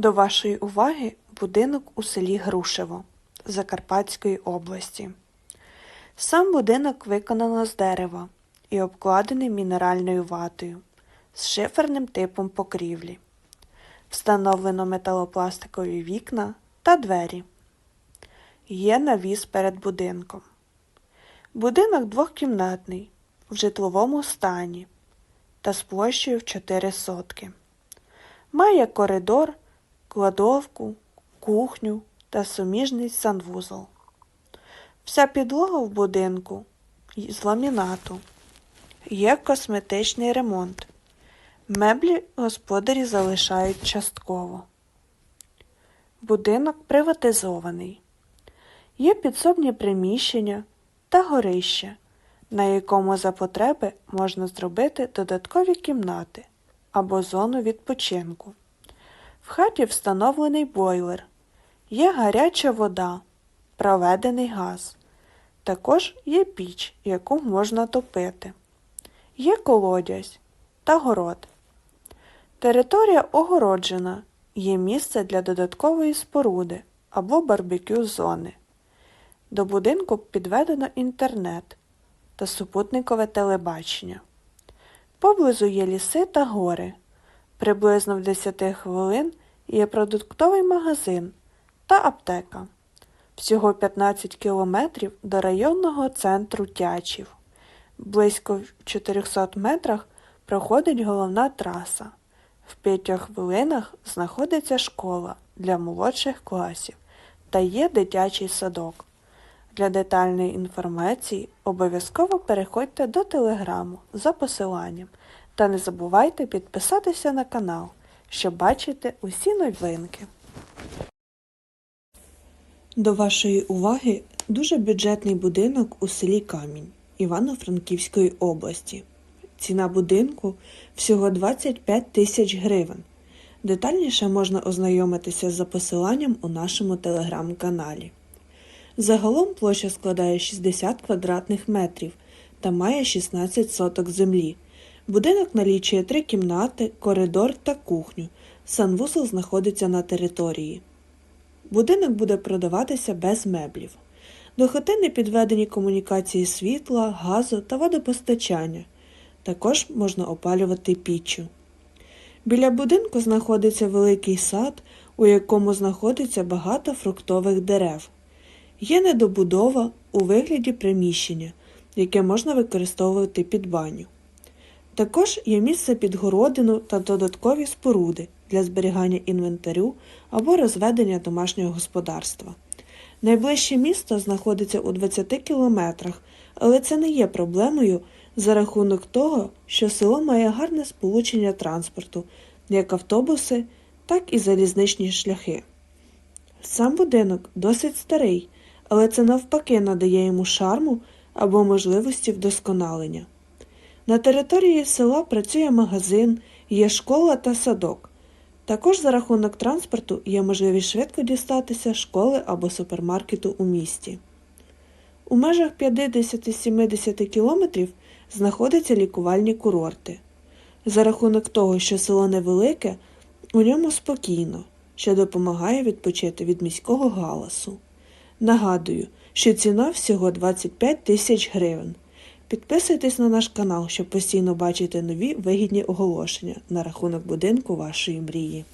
До вашої уваги будинок у селі Грушево Закарпатської області. Сам будинок виконано з дерева і обкладений мінеральною ватою з шиферним типом покрівлі. Встановлено металопластикові вікна та двері. Є навіс перед будинком. Будинок двохкімнатний в житловому стані та з площею в 4 сотки. Має коридор, кладовку, кухню та суміжний санвузол. Вся підлога в будинку з ламінату. Є косметичний ремонт. Меблі господарі залишають частково. Будинок приватизований. Є підсобні приміщення та горище, на якому за потреби можна зробити додаткові кімнати або зону відпочинку. В хаті встановлений бойлер, є гаряча вода, проведений газ. Також є піч, яку можна топити. Є колодязь та город. Територія огороджена, є місце для додаткової споруди або барбекю зони. До будинку підведено інтернет та супутникове телебачення. Поблизу є ліси та гори. Приблизно в 10 хвилин є продуктовий магазин та аптека. Всього 15 кілометрів до районного центру Тячів. Близько в 400 метрах проходить головна траса. В 5 хвилинах знаходиться школа для молодших класів та є дитячий садок. Для детальної інформації обов'язково переходьте до телеграму за посиланням та не забувайте підписатися на канал, щоб бачити усі новинки. До вашої уваги дуже бюджетний будинок у селі Камінь Івано-Франківської області. Ціна будинку всього 25 тисяч гривень. Детальніше можна ознайомитися за посиланням у нашому телеграм-каналі. Загалом площа складає 60 квадратних метрів та має 16 соток землі. Будинок налічує три кімнати, коридор та кухню. Санвузол знаходиться на території. Будинок буде продаватися без меблів. До хати не підведені комунікації світла, газу та водопостачання. Також можна опалювати піччю. Біля будинку знаходиться великий сад, у якому знаходиться багато фруктових дерев. Є недобудова у вигляді приміщення, яке можна використовувати під баню. Також є місце під городину та додаткові споруди для зберігання інвентарю або розведення домашнього господарства. Найближче місто знаходиться у 20 кілометрах, але це не є проблемою за рахунок того, що село має гарне сполучення транспорту, як автобуси, так і залізничні шляхи. Сам будинок досить старий, але це навпаки надає йому шарму або можливості вдосконалення. На території села працює магазин, є школа та садок. Також за рахунок транспорту є можливість швидко дістатися школи або супермаркету у місті. У межах 50-70 кілометрів знаходяться лікувальні курорти. За рахунок того, що село невелике, у ньому спокійно, що допомагає відпочити від міського галасу. Нагадую, що ціна всього 25 тисяч гривень. Підписуйтесь на наш канал, щоб постійно бачити нові вигідні оголошення на рахунок будинку вашої мрії.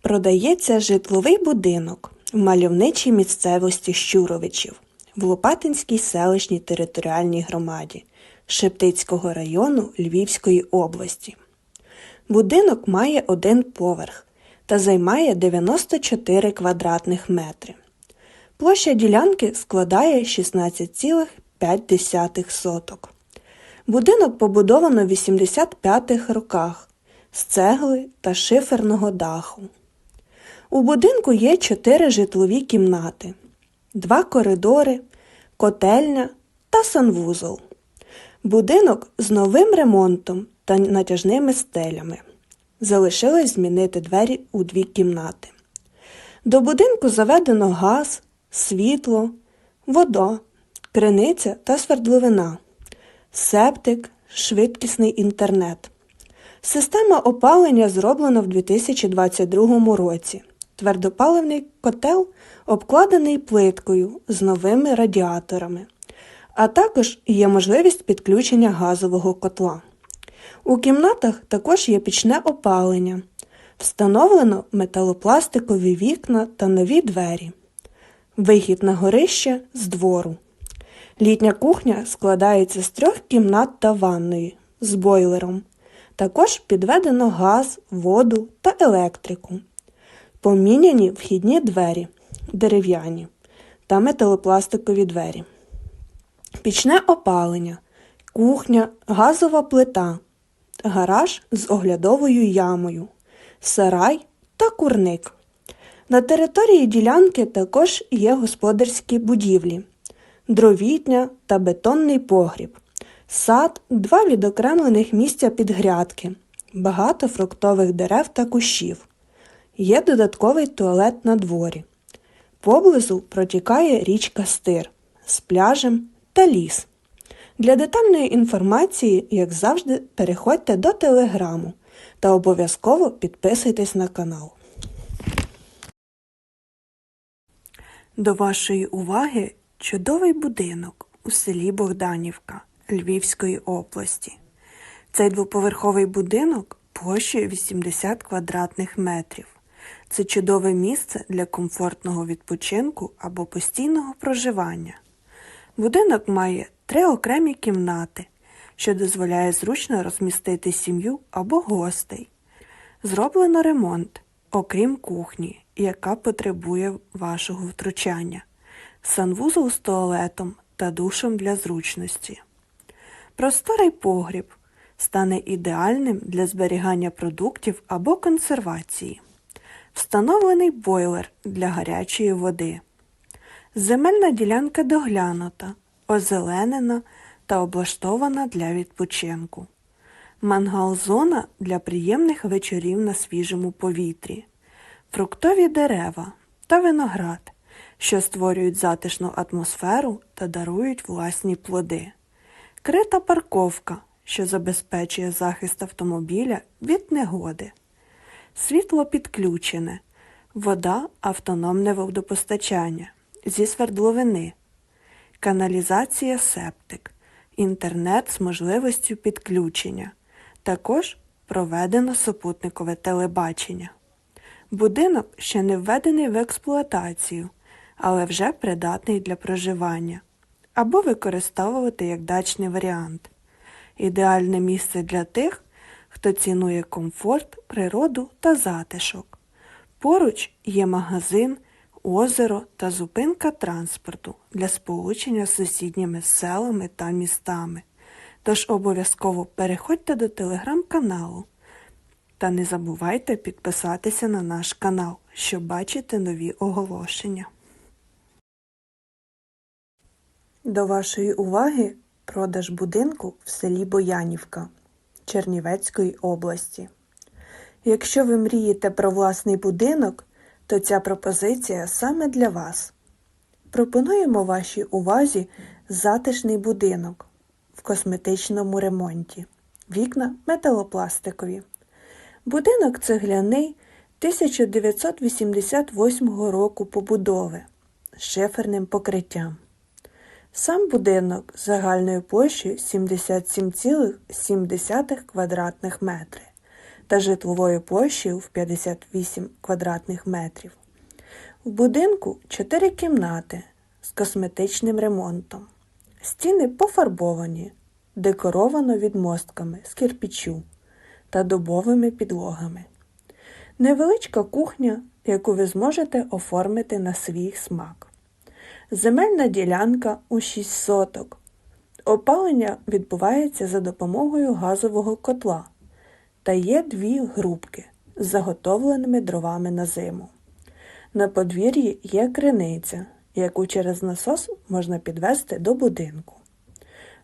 Продається житловий будинок в мальовничій місцевості Щуровичів в Лопатинській селищній територіальній громаді Шептицького району Львівської області. Будинок має один поверх та займає 94 квадратних метри. Площа ділянки складає 16,5 соток. Будинок побудовано в 85-х роках з цегли та шиферного даху. У будинку є чотири житлові кімнати, два коридори, котельня та санвузол. Будинок з новим ремонтом та натяжними стелями. Залишилось змінити двері у дві кімнати. До будинку заведено газ, світло, вода, криниця та свердловина, септик, швидкісний інтернет. Система опалення зроблена в 2022 році. Твердопаливний котел обкладений плиткою з новими радіаторами, а також є можливість підключення газового котла. У кімнатах також є пічне опалення. Встановлено металопластикові вікна та нові двері. Вихід на горище з двору. Літня кухня складається з трьох кімнат та ванної з бойлером. Також підведено газ, воду та електрику. Поміняні вхідні двері дерев'яні та металопластикові двері. Пічне опалення, кухня, газова плита, гараж з оглядовою ямою, сарай та курник. На території ділянки також є господарські будівлі, дровітня та бетонний погріб, сад, два відокремлених місця під грядки, багато фруктових дерев та кущів. Є додатковий туалет на дворі. Поблизу протікає річка Стир з пляжем та ліс. Для детальної інформації, як завжди, переходьте до телеграму та обов'язково підписуйтесь на канал. До вашої уваги чудовий будинок у селі Богданівка Львівської області. Цей двоповерховий будинок площею 80 квадратних метрів. Це чудове місце для комфортного відпочинку або постійного проживання. Будинок має три окремі кімнати, що дозволяє зручно розмістити сім'ю або гостей. Зроблено ремонт, окрім кухні, яка потребує вашого втручання, санвузол з туалетом та душем для зручності. Просторий погріб стане ідеальним для зберігання продуктів або консервації. Встановлений бойлер для гарячої води. Земельна ділянка доглянута, озеленена та облаштована для відпочинку. Мангал-зона для приємних вечорів на свіжому повітрі, фруктові дерева та виноград, що створюють затишну атмосферу та дарують власні плоди. Крита парковка, що забезпечує захист автомобіля від негоди. Світло підключене, вода автономне водопостачання зі свердловини, каналізація септик, інтернет з можливістю підключення. Також проведено супутникове телебачення. Будинок ще не введений в експлуатацію, але вже придатний для проживання або використовувати як дачний варіант. Ідеальне місце для тих, хто цінує комфорт, природу та затишок. Поруч є магазин, озеро та зупинка транспорту для сполучення з сусідніми селами та містами. Тож обов'язково переходьте до телеграм-каналу та не забувайте підписатися на наш канал, щоб бачити нові оголошення. До вашої уваги продаж будинку в селі Боянівка Чернівецької області. Якщо ви мрієте про власний будинок, то ця пропозиція саме для вас. Пропонуємо вашій увазі затишний будинок в косметичному ремонті. Вікна металопластикові. Будинок цегляний 1988 року побудови з шиферним покриттям. Сам будинок загальною площею 77,7 квадратних метри та житловою площею в 58 квадратних метрів. В будинку 4 кімнати з косметичним ремонтом. Стіни пофарбовані, декоровано відмостками з кирпічу та дубовими підлогами. Невеличка кухня, яку ви зможете оформити на свій смак. Земельна ділянка у 6 соток. Опалення відбувається за допомогою газового котла та є дві грубки з заготовленими дровами на зиму. На подвір'ї є криниця, яку через насос можна підвести до будинку.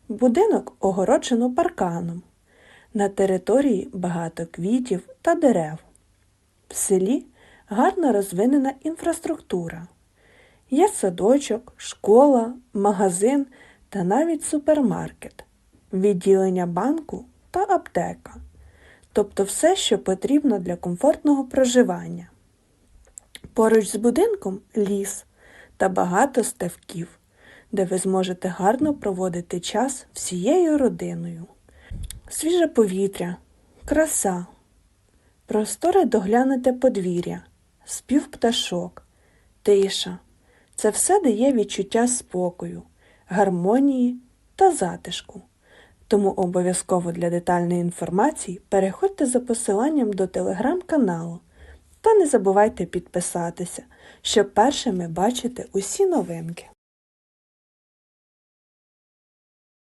Будинок огороджено парканом. На території багато квітів та дерев. В селі гарно розвинена інфраструктура. Є садочок, школа, магазин та навіть супермаркет, відділення банку та аптека. тобто все, що потрібно для комфортного проживання. Поруч з будинком ліс та багато ставків, де ви зможете гарно проводити час всією родиною. Свіже повітря, краса, просторе доглянуте подвір'я, спів пташок, тиша. Це все дає відчуття спокою, гармонії та затишку. Тому обов'язково для детальної інформації переходьте за посиланням до телеграм-каналу та не забувайте підписатися, щоб першими бачити усі новинки.